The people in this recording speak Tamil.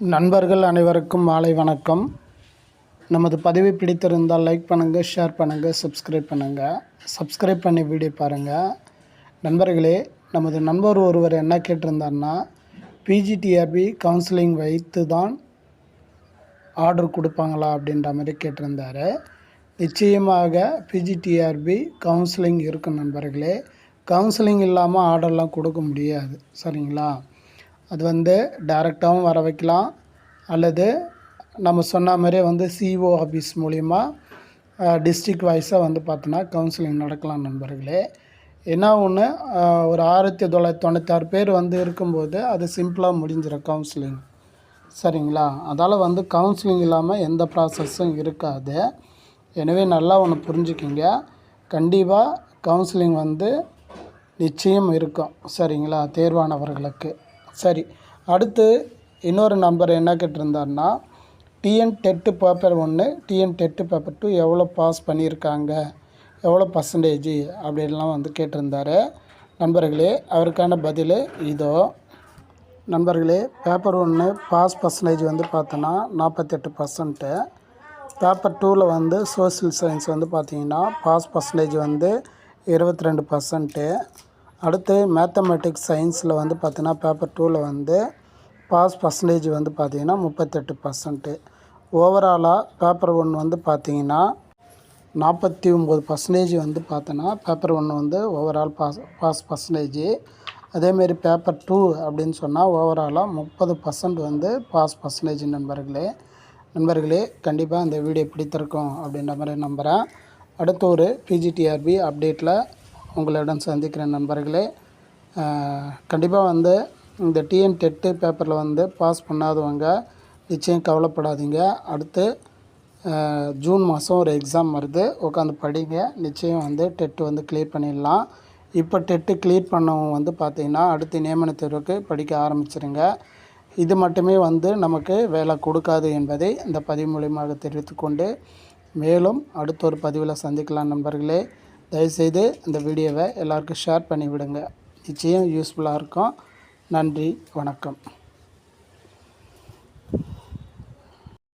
நண்பர்கள் அனைவருக்கும் மாலை வணக்கம். நமது பதிவை பிடித்திருந்தால் லைக் பண்ணுங்கள் ஷேர் பண்ணுங்கள் சப்ஸ்கிரைப் பண்ணுங்கள் சப்ஸ்கிரைப் பண்ணி வீடியோ பாருங்கள் நண்பர்களே நமது நண்பர் ஒருவர் என்ன கேட்டிருந்தார்னா பிஜிடிஆர்பி கவுன்சிலிங் வைத்து தான் ஆர்டர் கொடுப்பாங்களா அப்படின்ற மாதிரி கேட்டிருந்தாரு. நிச்சயமாக பிஜிடிஆர்பி கவுன்சிலிங் இருக்கும் நண்பர்களே. கவுன்சிலிங் இல்லாமல் ஆர்டர்லாம் கொடுக்க முடியாது. சரிங்களா? அது வந்து டைரெக்டாகவும் வர வைக்கலாம். அல்லது நம்ம சொன்ன மாதிரியே வந்து சிஓ ஆஃபீஸ் மூலிமா டிஸ்ட்ரிக்ட் வைஸாக வந்து பார்த்தோன்னா கவுன்சிலிங் நடக்கலாம் நண்பர்களே. என்ன ஒன்று ஒரு ஆயிரத்தி தொள்ளாயிரத்தி தொண்ணூத்தாறு பேர் வந்து இருக்கும்போது அது சிம்பிளாக முடிஞ்சிடும் கவுன்சிலிங் சரிங்களா? அதால் வந்து கவுன்சிலிங் இல்லாமல் எந்த ப்ராசஸும் இருக்காது. எனவே நல்லா ஒன்று புரிஞ்சுக்கிங்க. கண்டிப்பாக கவுன்சிலிங் வந்து நிச்சயம் இருக்கும். சரிங்களா? தேர்வானவர்களுக்கு. சரி அடுத்து இன்னொரு நம்பர் என்ன கேட்டிருந்தாருன்னா டிஎன் டெட்டு பேப்பர் ஒன்று டிஎன் டெட்டு பேப்பர் டூ எவ்வளோ பாஸ் பண்ணியிருக்காங்க எவ்வளோ பர்சன்டேஜ் அப்படின்லாம் வந்து கேட்டிருந்தார். நண்பர்களே அவருக்கான பதில் இதோ. நண்பர்களே பேப்பர் ஒன்று பாஸ் பர்சன்டேஜ் வந்து பார்த்தோன்னா நாற்பத்தெட்டு பர்சன்ட்டு பேப்பர் டூவில் வந்து சோசியல் சயின்ஸ் வந்து பார்த்திங்கன்னா பாஸ் பர்சன்டேஜ் வந்து இருபத்தி ரெண்டு பர்சன்ட்டு அடுத்து மேத்தமெட்டிக்ஸ் சயின்ஸில் வந்து பார்த்தீங்கன்னா பேப்பர் டூவில் வந்து பாஸ் பர்சன்டேஜ் வந்து பார்த்திங்கன்னா முப்பத்தெட்டு பர்சன்ட்டு ஓவராலாக பேப்பர் ஒன் வந்து பார்த்திங்கன்னா நாற்பத்தி ஒம்பது பர்சன்டேஜ் வந்து பார்த்தோன்னா பேப்பர் ஒன்று வந்து ஓவரால் பாஸ் பாஸ் பர்சன்டேஜ் அதேமாரி பேப்பர் டூ அப்படின்னு சொன்னால் ஓவராலாக முப்பது பர்சன்ட் வந்து பாஸ் பர்சன்டேஜ் நண்பர்களே. நண்பர்களே கண்டிப்பாக இந்த வீடியோ பிடித்திருக்கும் அப்படின்ற மாதிரி நம்புகிறேன் அடுத்த ஒரு பிஜிடிஆர்பி அப்டேட்டில் உங்களிடம் சந்திக்கிற நண்பர்களே. கண்டிப்பாக வந்து இந்த டிஎன் டெட்டு பேப்பரில் வந்து பாஸ் பண்ணாதவங்க நிச்சயம் கவலைப்படாதீங்க. அடுத்து ஜூன் மாதம் ஒரு எக்ஸாம் வருது. உட்காந்து படிங்க. நிச்சயம் வந்து டெட்டு வந்து கிளியர் பண்ணிடலாம். இப்போ டெட்டு கிளியர் பண்ணவங்க வந்து பார்த்திங்கன்னா அடுத்து நியமன தேர்வுக்கு படிக்க ஆரம்பிச்சிருங்க. இது மட்டுமே வந்து நமக்கு வேலை கொடுக்காது என்பதை இந்த பதிவு மூலியமாக தெரிவித்துக்கொண்டு மேலும் அடுத்த ஒரு பதிவில் சந்திக்கலாம் நண்பர்களே. தயவுசெய்து அந்த வீடியோவை எல்லாருக்கும் ஷேர் பண்ணிவிடுங்க. நிச்சயம் யூஸ்ஃபுல்லாக இருக்கும். நன்றி வணக்கம்.